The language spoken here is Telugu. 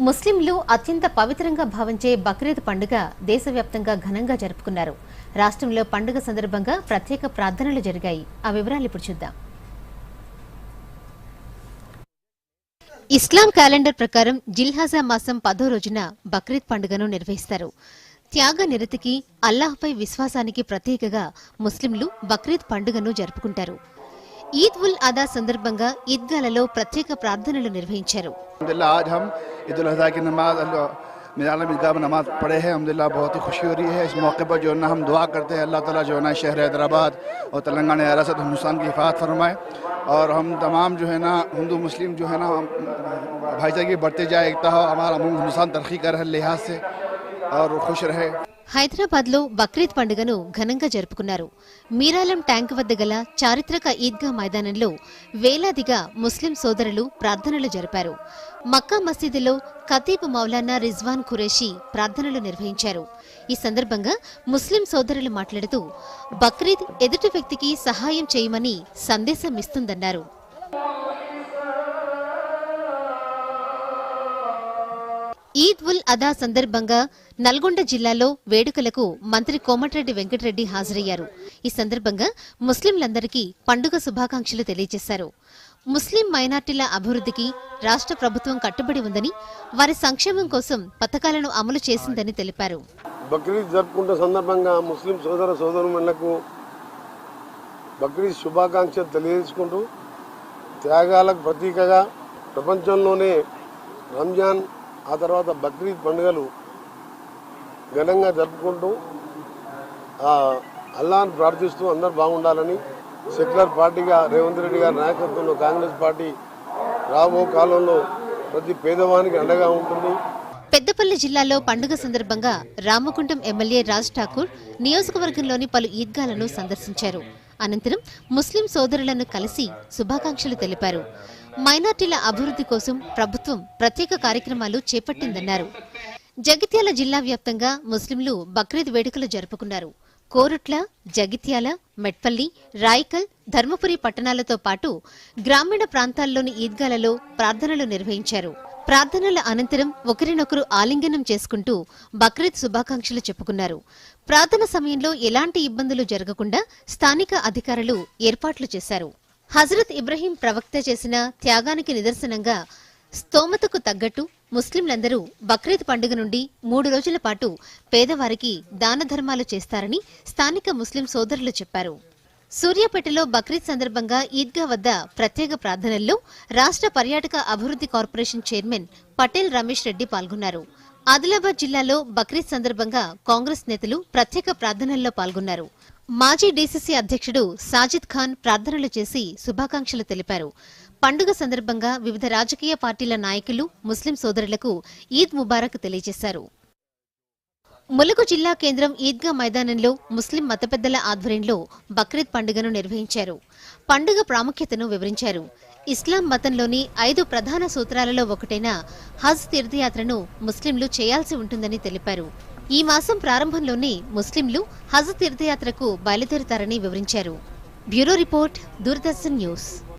ముస్లింలు అత్యంత పవిత్రంగా భావించే బక్రీద్ పండుగ దేశవ్యాప్తంగా ఘనంగా జరుపుకున్నారు. రాష్ట్రంలో పండుగ సందర్భంగా ప్రత్యేక ప్రార్థనలు జరిగాయి. ఆ వివరాలు ఇప్పుడు చూద్దాం. ఇస్లాం క్యాలెండర్ ప్రకారం జిల్హాజా మాసం పదో రోజున బక్రీద్ పండుగను నిర్వహిస్తారు. త్యాగ నిరతికి అల్లాహ్పై విశ్వాసానికి ప్రతీకగా ముస్లింలు బక్రీద్ పండుగను జరుపుకుంటారు. ఈద్ ఉల్ అదా సందర్భంగా ఈద్గాలలో ప్రత్యేక ప్రార్థనలు నిర్వహించారు. عید الاضحیٰ کی نماز میرے عالم عیدگاہ میں نماز پڑھے ہیں، الحمدللہ بہت ہی خوشی ہو رہی ہے۔ اس موقع پر جو ہے نا ہم دعا کرتے ہیں، اللہ تعالیٰ جو ہے نا شہر حیدرآباد اور تلنگانہ ریاست ہندوستان کی حفاظت فرمائے۔ اور ہم تمام جو ہے نا ہندو، مسلم جو ہے نا بھائی چارگی بڑھتے جائے، ایکتا ہو، ہمارا ہندوستان ترقی کر رہے لحاظ سے اور خوش رہے۔ హైదరాబాద్లో బక్రీద్ పండుగను ఘనంగా జరుపుకున్నారు. మీరాలం ట్యాంక్ వద్ద గల చారిత్రక ఈద్గా మైదానంలో వేలాదిగా ముస్లిం సోదరులు ప్రార్థనలు జరిపారు. మక్కా మసీదులో ఖతీబ్ మౌలానా రిజ్వాన్ ఖురేషి ప్రార్థనలు నిర్వహించారు. ఈ సందర్భంగా ముస్లిం సోదరులు మాట్లాడుతూ బక్రీద్ ఎదుటి వ్యక్తికి సహాయం చేయమని సందేశం ఇస్తుందన్నారు. ఈద్ ఉల్ అదా సందర్భంగా నల్గొండ జిల్లాలో వేడుకలకు మంత్రి కోమటిరెడ్డి వెంకటరెడ్డి హాజరయ్యారు. ఈ సందర్భంగా ముస్లింలందరికీ పండుగ శుభాకాంక్షలు తెలియజేశారు. ముస్లిం మైనార్టీల అభివృద్ధికి రాష్ట్ర ప్రభుత్వం కట్టుబడి ఉందని వారి సంక్షేమం కోసం పథకాలను అమలు చేసిందని తెలిపారు. బక్రీద్ జరుపుకుంటే సందర్భంగా ముస్లిం సోదర సోదరులకు బక్రీద్ శుభాకాంక్షలు తెలియజేసుకుంటూ త్యాగాలకు ప్రతీకగా ప్రపంచంలోనే రంజాన్ ఆ తర్వాత బక్రీద్ పండుగలు ఘనంగా జరుపుకుంటూ అల్లాను ప్రార్థిస్తూ అందరు బాగుండాలని సెక్యులర్ పార్టీగా రేవంత్ రెడ్డి గారి నాయకత్వంలో కాంగ్రెస్ పార్టీ రాబో కాలంలో ప్రతి పేదవానికి అండగా ఉంటుంది. పెద్దపల్లి జిల్లాలో పండుగ సందర్భంగా రామకుంటం ఎమ్మెల్యే రాజ్ ఠాకూర్ నియోజకవర్గంలోని పలు ఈద్గాలను సందర్శించారు. అనంతరం ముస్లిం సోదరులను కలిసి శుభాకాంక్షలు తెలిపారు. మైనార్టీల అభివృద్ధి కోసం ప్రభుత్వం ప్రత్యేక కార్యక్రమాలు చేపట్టిందన్నారు. జగిత్యాల జిల్లా వ్యాప్తంగా ముస్లింలు బక్రీద్ వేడుకలు జరుపుకున్నారు. కోరుట్ల జగిత్యాల మెట్పల్లి రాయికల్ ధర్మపురి పట్టణాలతో పాటు గ్రామీణ ప్రాంతాల్లోని ఈద్గాలలో ప్రార్థనలు నిర్వహించారు. ప్రార్థనల అనంతరం ఒకరినొకరు ఆలింగనం చేసుకుంటూ బక్రీద్ శుభాకాంక్షలు చెప్పుకున్నారు. ప్రార్థన సమయంలో ఎలాంటి ఇబ్బందులు జరగకుండా స్థానిక అధికారులు ఏర్పాట్లు చేశారు. హజరత్ ఇబ్రహీం ప్రవక్త చేసిన త్యాగానికి నిదర్శనంగా స్తోమతకు తగ్గట్టు ముస్లింలందరూ బక్రీద్ పండుగ నుండి మూడు రోజుల పాటు పేదవారికి దాన ధర్మాలు చేస్తారని స్థానిక ముస్లిం సోదరులు చెప్పారు. సూర్యాపేటలో బక్రీద్ సందర్భంగా ఈద్గా వద్ద ప్రత్యేక ప్రార్థనల్లో రాష్ట్ర పర్యాటక అభివృద్ధి కార్పొరేషన్ చైర్మన్ పటేల్ రమేష్ రెడ్డి పాల్గొన్నారు. ఆదిలాబాద్ జిల్లాలో బక్రీద్ సందర్భంగా కాంగ్రెస్ నేతలు ప్రత్యేక ప్రార్థనల్లో పాల్గొన్నారు. మాజీ డీసీసీ అధ్యక్షుడు సాజిద్ ఖాన్ ప్రార్థనలు చేసి శుభాకాంక్షలు తెలిపారు. పండుగ సందర్భంగా వివిధ రాజకీయ పార్టీల నాయకులు ముస్లిం సోదరులకు ఈద్ ముబారక్ తెలియజేశారు. ములుగు జిల్లా కేంద్రం ఈద్గా మైదానంలో ముస్లిం మత పెద్దల ఆధ్వర్యంలో బక్రీద్ పండుగను నిర్వహించారు. పండుగ ప్రాముఖ్యతను వివరించారు. ఇస్లాం మతంలోని ఐదు ప్రధాన సూత్రాలలో ఒకటైన హజ్ తీర్థయాత్రను ముస్లింలు చేయాల్సి ఉంటుందని తెలిపారు. ఈ మాసం ప్రారంభంలోనే ముస్లింలు హజ్ తీర్థయాత్రకు బయలుదేరుతారని వివరించారు. Bureau report Doordarshan news.